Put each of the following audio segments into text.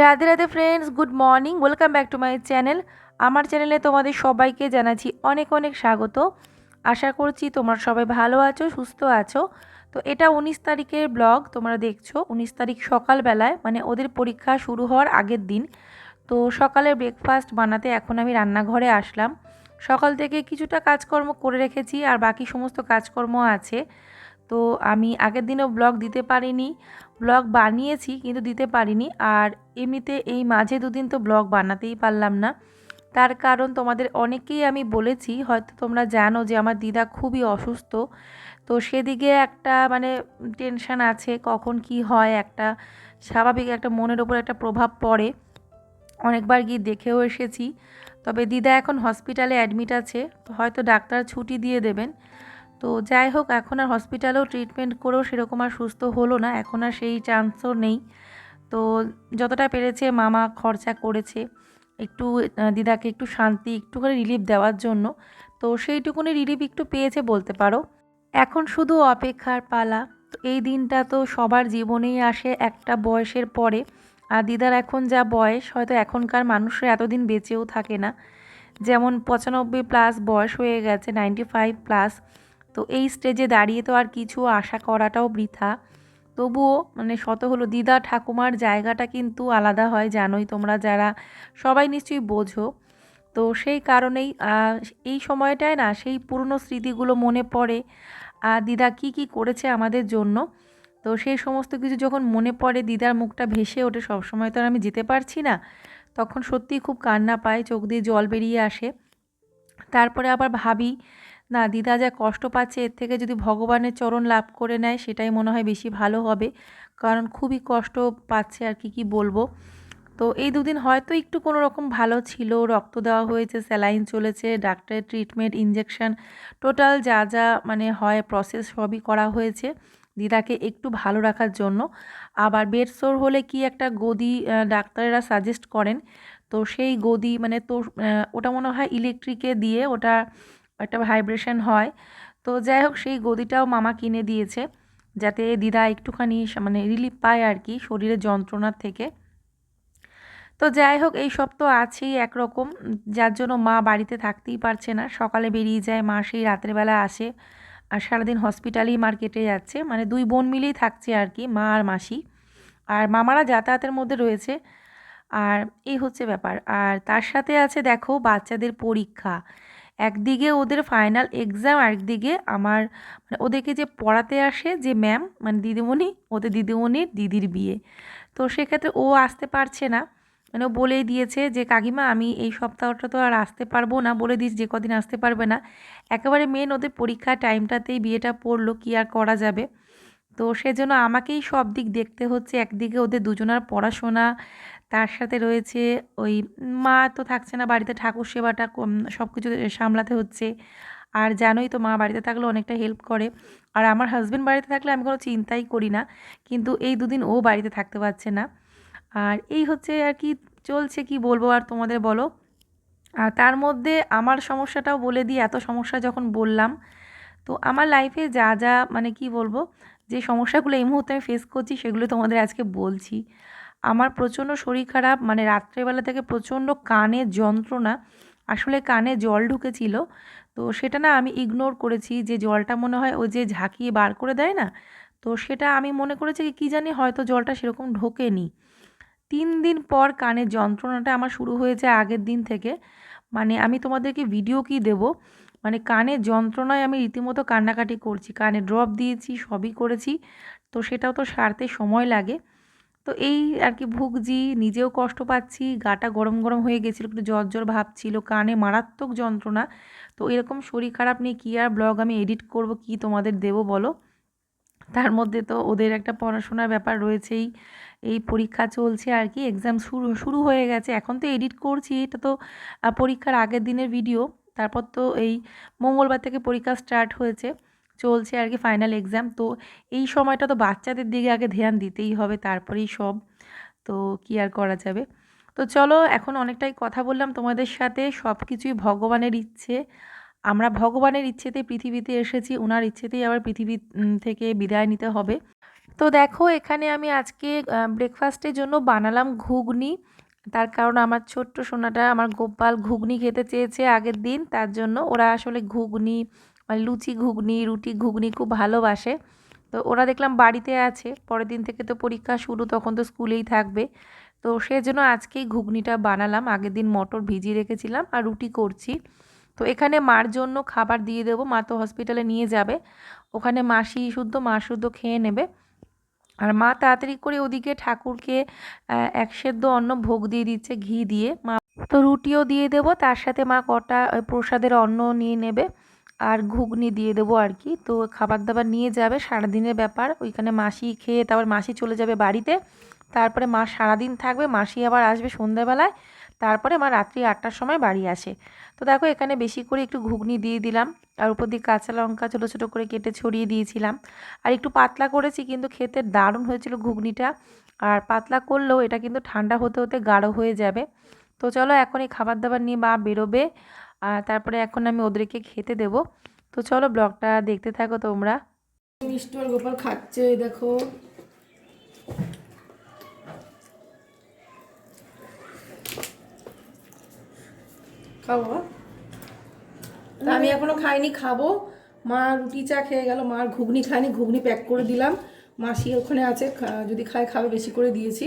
Radhe Radhe friends good morning welcome back to my channel আমার চ্যানেলে তোমাদের সবাইকে জানাচ্ছি অনেক অনেক স্বাগত। আশা করছি তোমরা সবাই ভালো আছো, সুস্থ আছো। তো এটা উনিশ তারিখের ব্লগ তোমরা দেখছ। উনিশ তারিখ সকালবেলায় মানে ওদের পরীক্ষা শুরু হওয়ার আগের দিন। তো সকালে ব্রেকফাস্ট বানাতে এখন আমি রান্নাঘরে আসলাম। সকাল থেকে কিছুটা কাজকর্ম করে রেখেছি, আর বাকি সমস্ত কাজকর্ম আছে। তো আমি আগের দিনও ব্লগ দিতে পারিনি। ব্লগ বানিয়েছি কিন্তু দিতে পারিনি আর এমনিতে এই মাঝে দুদিন তো ব্লগ বানাতেই পারলাম না। তার কারণ তোমাদের অনেকেই আমি বলেছি, হয়তো তোমরা জানো যে আমার দিদা খুবই অসুস্থ। তো সেদিকে একটা মানে টেনশান আছে, কখন কি হয় একটা স্বাভাবিক একটা মনের ওপর একটা প্রভাব পড়ে। অনেকবার গিয়ে দেখেও এসেছি। তবে দিদা এখন হসপিটালে অ্যাডমিট আছে, হয়তো ডাক্তার ছুটি দিয়ে দেবেন। তো যাই হোক, এখন আর হসপিটালেও ট্রিটমেন্ট করেও সেরকম আর সুস্থ হলো না, এখন আর সেই চান্সও নেই। তো যতটা পেরেছে মামা খরচা করেছে, একটু দিদাকে একটু শান্তি, একটুখানি রিলিফ দেওয়ার জন্য। তো সেইটুকুনি রিলিফ একটু পেয়েছে বলতে পারো। এখন শুধু অপেক্ষার পালা, তো এই দিনটা তো সবার জীবনেই আসে একটা বয়সের পরে। আর দিদার এখন যা বয়স, হয়তো এখনকার মানুষরা এতদিন বেঁচেও থাকে না। যেমন পঁচানব্বই প্লাস বয়স হয়ে গেছে নাইনটি ফাইভ প্লাস তো এই স্টেজে দাঁড়িয়ে তো আর কিছু আশা করাটাও বৃথা। তবুও মানে শত হলো, দিদা ঠাকুমার জায়গাটা কিন্তু আলাদা হয়, জানোই তোমরা যারা, সবাই নিশ্চয়ই বোঝো। তো সেই কারণেই এই সময়টায় না সেই পুরনো স্মৃতিগুলো মনে পড়ে। আর দিদা কি কি করেছে আমাদের জন্য? তো সেই সমস্ত কিছু যখন মনে পড়ে, দিদার মুখটা ভেসে ওঠে, সবসময় তো আর আমি যেতে পারছি না। তখন সত্যিই খুব কান্না পায়, চোখ দিয়ে জল বেরিয়ে আসে। তারপরে আবার ভাবি না, দিদা যা কষ্ট পাচ্ছে, এর থেকে যদি ভগবানের চরণ লাভ করে নেয়, সেটাই মনে হয় বেশি ভালো হবে। কারণ খুবই কষ্ট পাচ্ছে আর কি কি বলব। তো এই দুদিন হয়তো একটু কোনো রকম ভালো ছিল, রক্ত দেওয়া হয়েছে, স্যালাইন চলেছে, ডাক্তারের ট্রিটমেন্ট ইঞ্জেকশন টোটাল যা যা মানে হয়, প্রসেস সবই করা হয়েছে দিদাকে একটু ভালো রাখার জন্য। আবার বেড সোর হলে কি একটা গদি ডাক্তারেরা সাজেস্ট করেন। তো সেই গদি মানে তো ওটা মনে হয় ইলেকট্রিকে দিয়ে ওটা একটা ভাইব্রেশন হয়। তো যাই হোক, সেই গদিটাও মামা কিনে দিয়েছে যাতে দিদা একটুখানি মানে রিলিফ পায় আর কি শরীরের যন্ত্রণার থেকে। তো যাই হোক, এই সব তো আছেই একরকম। যার জন্য মা বাড়িতে থাকতেই পারছে না। সকালে বেরিয়ে যায় মা, সেই রাত্রেবেলা আসে আর সারাদিন হসপিটালেই মার্কেটে যাচ্ছে। মানে দুই বোন মিলেই থাকছে আর কি, মা আর মাসি। আর মামারা যাতায়াতের মধ্যে রয়েছে। আর এই হচ্ছে ব্যাপার। আর তার সাথে আছে, দেখো, বাচ্চাদের পরীক্ষা। একদিকে ওদের ফাইনাল এক্সাম একদিকে আমার মানে ওদেরকে যে পড়াতে আসে যে ম্যাম মানে দিদিমণি, ওদের দিদিমণির দিদির বিয়ে। তো সেক্ষেত্রে ও আসতে পারছে না। মানে ও বলেই দিয়েছে যে, কাকিমা, আমি এই সপ্তাহটা তো আর আসতে পারব না। বলে দিস যে, কদিন আসতে পারবে না? একেবারে মেন ওদের পরীক্ষা টাইমটাতেই বিয়েটা পড়ল, কি আর করা যাবে? তো সেজন্য আমাকেই সব দিক দেখতে হচ্ছে। একদিকে ওদের দুজনার পড়াশোনা তার সাথে রয়েছে ওই মা তো থাকছে না, বাড়িতে ঠাকুর সেবাটা সব কিছু সামলাতে হচ্ছে। আর জানোই তো মা বাড়িতে থাকলে অনেকটা হেল্প করে। আর আমার হাজব্যান্ড বাড়িতে থাকলে আমি কোনো চিন্তাই করি না, কিন্তু এই দুদিন ও বাড়িতে থাকতে পারছে না। আর এই হচ্ছে আর কি চলছে, কি বলব আর তোমাদের বলো? আর তার মধ্যে আমার সমস্যাটাও বলে দিই, এত সমস্যা যখন বললাম, তো আমার লাইফে যা যা মানে কি বলব, যে সমস্যাগুলো এই মুহূর্তে আমি ফেস করছি সেগুলো তোমাদের আজকে বলছি। আমার প্রচণ্ড শরীর খারাপ মানে রাত্রেবেলা থেকে প্রচণ্ড কানে যন্ত্রণা, আসলে কানে জল ঢুকেছিল। তো সেটা না আমি ইগনোর করেছি যে জলটা মনে হয় ওই যে ঝাঁকিয়ে বার করে দেয় না, তো সেটা আমি মনে করেছি কি জানি হয়তো জলটা সেরকম ঢোকেনি। তিন দিন পর কানের যন্ত্রণাটা আমার শুরু হয়েছে আগের দিন থেকে। মানে আমি তোমাদেরকে ভিডিও কি দেব? মানে কানের যন্ত্রণায় আমি রীতিমতো কান্নাকাটি করছি, কানে ড্রপ দিয়েছি, সবই করেছি। তো সেটাও তো সারতে সময় লাগে। তো এই আর কি ভুগছি, নিজেও কষ্ট পাচ্ছি, গাটা গরম গরম হয়ে গেছিল, একটু জ্বর জ্বর ভাবছিল কানে মারাত্মক যন্ত্রণা। তো এরকম শরীর খারাপ নিয়ে কী আর ব্লগ আমি এডিট করব, কি তোমাদের দেব বলো? তার মধ্যে তো ওদের একটা পড়াশোনার ব্যাপার রয়েছেই, এই পরীক্ষা চলছে আর কি এক্সাম শুরু শুরু হয়ে গেছে। এখন তো এডিট করছি, এটা তো পরীক্ষার আগের দিনের ভিডিও তারপর তো এই মঙ্গলবার থেকে পরীক্ষা স্টার্ট হয়েছে। চলছে আর কি ফাইনাল এক্সাম তো এই সময়টা তো বাচ্চাদের দিকে আগে ধ্যান দিতেই হবে, তারপরেই সব। তো কি আর করা যাবে? তো চলো, এখন অনেকটাই কথা বললাম তোমাদের সাথে সব কিছুই ভগবানের ইচ্ছে। আমরা ভগবানের ইচ্ছেতে পৃথিবীতে এসেছি ওনার ইচ্ছেতেই আবার পৃথিবী থেকে বিদায় নিতে হবে। তো দেখো, এখানে আমি আজকে ব্রেকফাস্টের জন্য বানালাম ঘুগনি। তার কারণ আমার ছোট্ট সোনাটা, আমার গোপাল ঘুগনি খেতে চেয়েছে আগের দিন, তার জন্য ওরা আসলে ঘুগনি মানে লুচি ঘুগনি, রুটি ঘুগনি খুব ভালোবাসে। তো ওরা দেখলাম বাড়িতে আছে, পরের দিন থেকে তো পরীক্ষা শুরু, তখন তো স্কুলেই থাকবে। তো সেজন্য আজকেই ঘুগনিটা বানালাম, আগের দিন মটর ভিজিয়ে রেখেছিলাম আর রুটি করছি। তো এখানে মার জন্য খাবার দিয়ে দেবো, মা তো হসপিটালে নিয়ে যাবে। ওখানে মাসি শুদ্ধ, মা শুদ্ধ খেয়ে নেবে। আর মা তাড়াতাড়ি করে ওদিকে ঠাকুরকে এক সেদ্ধ অন্ন ভোগ দিয়ে দিচ্ছে ঘি দিয়ে। মা তো রুটিও দিয়ে দেবো, তার সাথে মা কটা প্রসাদের অন্ন নিয়ে নেবে। আর ঘুগনি দিয়ে দেবো আর কি। তো খাবার দাবার নিয়ে যাবে, সারাদিনের ব্যাপার। ওইখানে মাসি খেয়ে তারপর মাসি চলে যাবে বাড়িতে। তারপরে মা সারাদিন থাকবে, মাসি আবার আসবে সন্ধ্যাবেলায়। তারপরে মা রাত্রি আটটার সময় বাড়ি আসে। তো দেখো এখানে বেশি করে একটু ঘুগনি দিয়ে দিলাম। আর উপর দিয়ে কাঁচা লঙ্কা ছোটো ছোটো করে কেটে ছড়িয়ে দিয়েছিলাম। আর একটু পাতলা করেছি কিন্তু খেতে দারুণ হয়েছিল ঘুগনিটা। আর পাতলা করলেও এটা কিন্তু ঠান্ডা হতে হতে গাঢ় হয়ে যাবে। তো চলো এখন এই খাবার দাবার নিয়ে মা বেরোবে। আর তারপরে এখন আমি ওদেরকে খেতে দেব। তো চলো ব্লগটা দেখতে থাকো তোমরা। মিষ্টি আর গোপাল খাচ্ছে দেখো। খাব? আমি এখনও খাইনি, খাব। মা রুটি চা খেয়ে গেল, মার ঘুগনি খায়নি ঘুগনি প্যাক করে দিলাম। মাসি ওখানে আছে যদি খায় খাবে, বেশি করে দিয়েছি।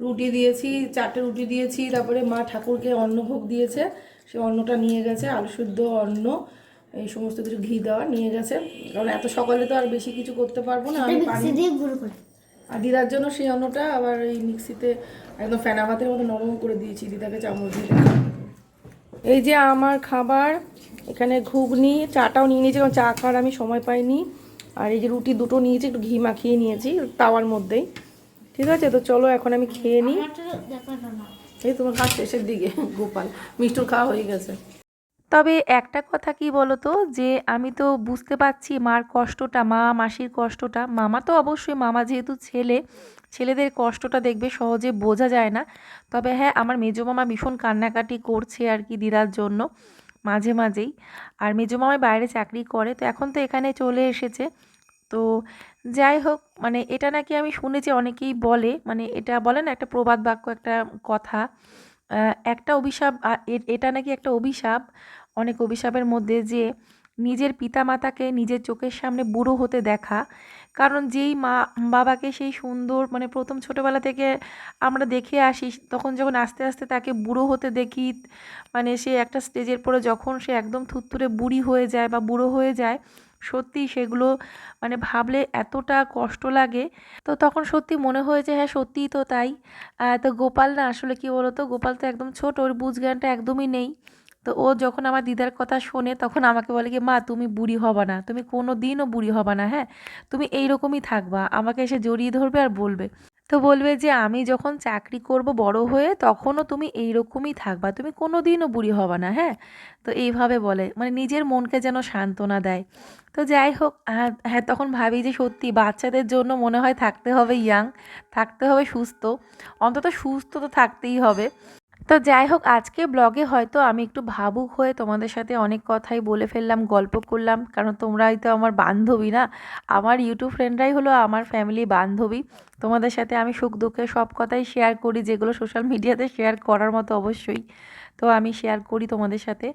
রুটি দিয়েছি চারটে রুটি দিয়েছি তারপরে মা ঠাকুরকে অন্নভোগ দিয়েছে। সে অন্নটা নিয়ে গেছে আলু শুদ্ধ অন্ন এই সমস্ত কিছু ঘি দেওয়া নিয়ে গেছে। কারণ এত সকালে তো আর বেশি কিছু করতে পারব না আমি পানি দিয়ে গুঁড়ো করে। আর দিদার জন্য সেই অন্নটা আবার এই মিক্সিতে একদম ফেনা ভাতের মতো নরম করে দিয়েছি দিদাকে চামচ দিয়ে। এই যে আমার খাবার এখানে ঘুগনি চাটাও নিয়ে নিয়েছি কারণ চা খাওয়ার আমি সময় পাইনি। আর এই যে রুটি দুটো নিয়েছি একটু ঘি মাখিয়ে নিয়েছি তাওয়ার মধ্যেই। ঠিক আছে তো চলো এখন আমি খেয়ে নিই। এই তোমার খাওয়া শেষের দিকে গোপাল। মিষ্টুর খাওয়া হয়ে গেছে। তবে একটা কথা কি বলো তো যে আমি তো বুঝতে পারছি মার কষ্টটা মা মাসির কষ্টটা। মামা তো অবশ্যই মামা যেহেতু ছেলে ছেলেদের কষ্টটা দেখবে সহজে বোঝা যায় না। তবে হ্যাঁ আমার মেজো মামা ভীষণ কান্নাকাটি করছে আর কি দিদার জন্য মাঝে মাঝেই। আর মেজো মামাই বাইরে চাকরি করে তো এখন তো এখানে চলে এসেছে। তো যাই হোক মানে এটা নাকি আমি শুনেছি অনেকেই বলে মানে এটা বলে না একটা প্রবাদ বাক্য, একটা কথা। একটা অভিশাপ এটা নাকি একটা অভিশাপ, অনেক অভিশাপের মধ্যে যে নিজের পিতামাতাকে নিজের চোখের সামনে বুড়ো হতে দেখা। কারণ যেই মা, বাবাকে সেই সুন্দর মানে প্রথম ছোটোবেলা থেকে আমরা দেখে আসি, তখন যখন আস্তে আস্তে তাকে বুড়ো হতে দেখি মানে সে একটা স্টেজের পরে যখন সে একদম থুত্তুরে বুড়ি হয়ে যায় বা বুড়ো হয়ে যায় সত্যি সেগুলো মানে ভাবলে এতটা কষ্ট লাগে। তো তখন সত্যি মনে হয়েছে হ্যাঁ সত্যিই তো তাই। তো গোপাল না, আসলে কি বলতো, গোপাল তো একদম ছোট, ওর বুঝ জ্ঞানটা একদমই নেই। তো ও যখন আমার দিদার কথা শোনে, তখন আমাকে বলে কি, মা, তুমি বুড়ি হবা না, তুমি কোনো দিনও বুড়ি হবা না হ্যাঁ? তুমি এইরকমই থাকবা, আমাকে এসে জড়িয়ে ধরবে আর বলবে। তো বলবে যে, আমি যখন চাকরি করব বড় হয়ে, তখনও তুমি এই রকমই থাকবা। তুমি কোনো দিনও বুড়ি হবা না। হ্যাঁ? তো এইভাবে বলে। মানে নিজের মনকে যেন সান্ত্বনা দেয়। তো যাই হোক হ্যাঁ হ্যাঁ তখন ভাবি যে, সত্যি, বাচ্চাদের জন্য মনে হয় থাকতে হবে ইয়াং থাকতে হবে সুস্থ। অন্তত সুস্থ তো থাকতেই হবে। তো যাই হোক আজকে ব্লগে হয়তো আমি একটু ভাবুক হয়ে তোমাদের সাথে অনেক কথাই বলে ফেললাম, গল্প করলাম। কারণ তোমরাই তো আমার বান্ধবী না। আমার ইউটিউব ফ্রেন্ডরাই হলো আমার ফ্যামিলি বান্ধবী। তোমাদের সাথে আমি সুখ দুঃখে সব কথাই শেয়ার করি, যেগুলো সোশ্যাল মিডিয়াতে শেয়ার করার মতো অবশ্যই। তো আমি শেয়ার করি তোমাদের সাথে।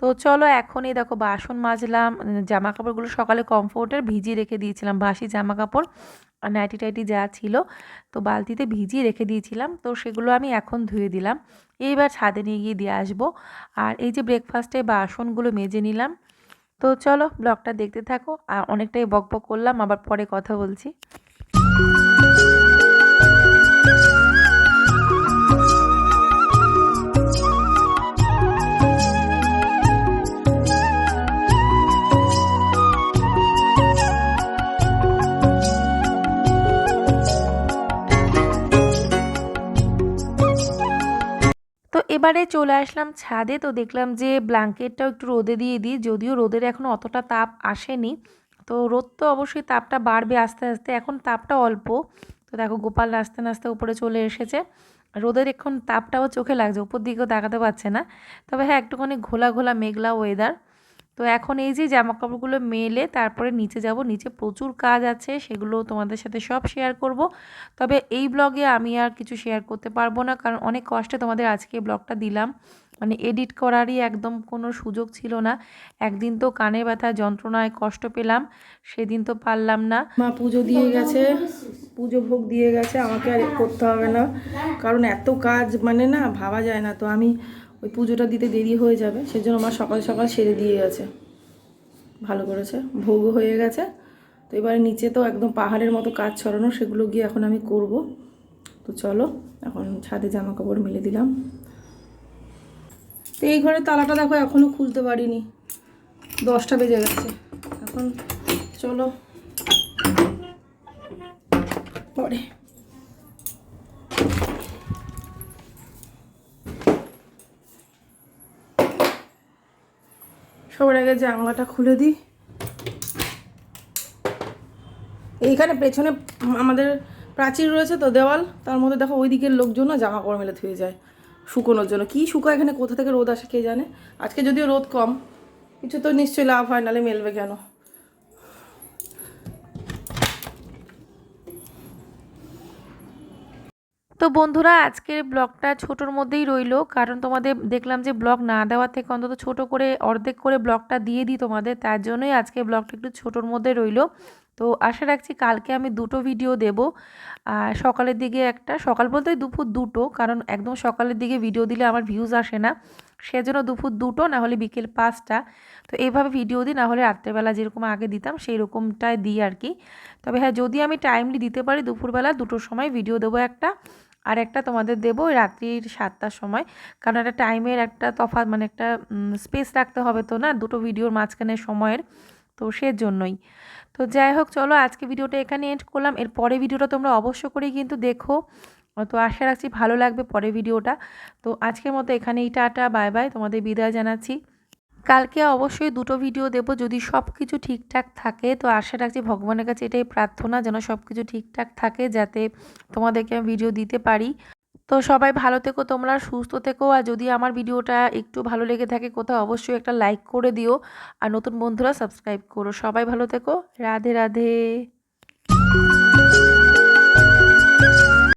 তো চলো এখনই দেখো বাসন মাজলাম জামা কাপড়গুলো সকালে কমফোর্টের ভিজিয়ে রেখে দিয়েছিলাম, বাসি জামা কাপড় আর নাইটি টাইটি যা ছিল তো বালতিতে ভিজিয়ে রেখে দিয়েছিলাম, তো সেগুলো আমি এখন ধুয়ে দিলাম। এইবার ছাদে নিয়ে গিয়ে দিয়ে আসব। আর এই যে ব্রেকফাস্টে বাসনগুলো মেজে নিলাম, তো চলো ব্লগটা দেখতে থাকো। আর অনেকটাই বক বক করলাম, আবার পরে কথা বলছি। এবারে চলে আসলাম ছাদে। তো দেখলাম যে ব্ল্যাঙ্কেটটাও একটু রোদে দিয়ে দিই, যদিও রোদের এখন অতটা তাপ আসেনি। তো রোদ তো অবশ্যই তাপটা বাড়বে আস্তে আস্তে, এখন তাপটা অল্প। তো দেখো গোপাল নাচতে নাচতে উপরে চলে এসেছে। রোদের এখন তাপটাও চোখে লাগছে, উপর দিকেও দেখাতে পারছে না। তবে হ্যাঁ একটুখানি ঘোলা ঘোলা মেঘলা ওয়েদার তো এখন এই যে জামা কাপড়গুলো মেলে তারপরে নিচে যাব, নিচে প্রচুর কাজ আছে সেগুলো তোমাদের সাথে সব শেয়ার করব। তবে এই ব্লগে আমি আর কিছু শেয়ার করতে পারব না, কারণ অনেক কষ্টে তোমাদের আজকে ব্লগটা দিলাম। মানে এডিট করারই একদম কোনো সুযোগ ছিল না। একদিন তো কানে ব্যথা, যন্ত্রণায় কষ্ট পেলাম, সেদিন তো পারলাম না। মা, পুজো দিয়ে গেছে। পুজো ভোগ দিয়ে গেছে, আমাকে আর করতে হবে না। কারণ এত কাজ মানে না, ভাবা যায় না। তো আমি ওই পুজোটা দিতে দেরি হয়ে যাবে, সেজন্য আমার সকাল সকাল সেরে দিয়ে গেছে। ভালো করেছে, ভোগও হয়ে গেছে। তো এবারে নিচে তো একদম পাহাড়ের মতো কাজ ছড়ানো, সেগুলো গিয়ে এখন আমি করব। তো চলো, এখন ছাদে জামা কাপড় মেলে দিলাম। তো এই ঘরে তালাটা দেখো এখনও খুলতে পারিনি। দশটা বেজে গেছে। এখন চলো, পরে। সবার আগে জানলাটা খুলে দিই। এইখানে পেছনে আমাদের প্রাচীর রয়েছে তো দেওয়াল, তার মধ্যে দেখো ওই দিকের লোকজন না জামা কাপড় মেলে ধুয়ে যায় শুকোনোর জন্য। কি শুকা এখানে? কোথা থেকে রোদ আসে কে জানে? আজকে যদিও রোদ কম, কিছু তো নিশ্চয়ই লাভ হয়, নাহলে মেলবে কেন? তো বন্ধুরা, আজকের ব্লগটা ছোটোর মধ্যেই রইল। কারণ তোমাদের দেখলাম যে ব্লগ না দেওয়ার থেকে অন্তত ছোট করে, অর্ধেক করে ব্লগটা দিয়ে দিই তোমাদের। তার জন্যই আজকে ব্লগটা একটু ছোটোর মধ্যে রইল। তো আশা রাখছি কালকে আমি দুটো ভিডিও দেব। আর সকালের দিকে একটা, সকাল বলতে দুপুর দুটো, কারণ একদম সকালের দিকে ভিডিও দিলে আমার ভিউজ আসে না। সেজন্য দুপুর দুটো না হলে বিকেল পাঁচটা। তো এইভাবে ভিডিও দিই না হলে রাত্রেবেলা যেরকম আগে দিতাম সেই রকমটাই দিই আর কি। তবে হ্যাঁ যদি আমি টাইমলি দিতে পারি, দুপুরবেলা দুটোর সময় ভিডিও দেবো একটা। আর একটা তোমাদের দেবো রাত্রির সাতটার সময়। কারণ একটা টাইমের একটা তফাৎ মানে একটা স্পেস রাখতে হবে তো না, দুটো ভিডিওর মাঝখানে সময়ের, তো সেজন্যই। তো যাই হোক, চলো আজকে ভিডিওটা এখানে এন্ড করলাম। এর পরে ভিডিওটা তোমরা অবশ্য করেই কিন্তু দেখো। তো আশা রাখছি ভালো লাগবে পরে ভিডিওটা তো আজকের মতো এখানেই, টাটা বাই বাই তোমাদের বিদায় জানাচ্ছি। কালকে অবশ্যই দুটো ভিডিও দেব, যদি সব কিছু ঠিকঠাক থাকে, তো আশা রাখছি ভগবানের কাছে এটাই প্রার্থনা, যেন সব কিছু ঠিকঠাক থাকে, যাতে তোমাদেরকে আমি ভিডিও দিতে পারি। তো সবাই ভালো থেকো, তোমরা সুস্থ থেকো, আর যদি আমার ভিডিওটা একটু ভালো লেগে থাকে কোথাও, অবশ্যই একটা লাইক করে দিও, আর নতুন বন্ধুরা সাবস্ক্রাইব করো। সবাই ভালো থেকো, রাধে রাধে।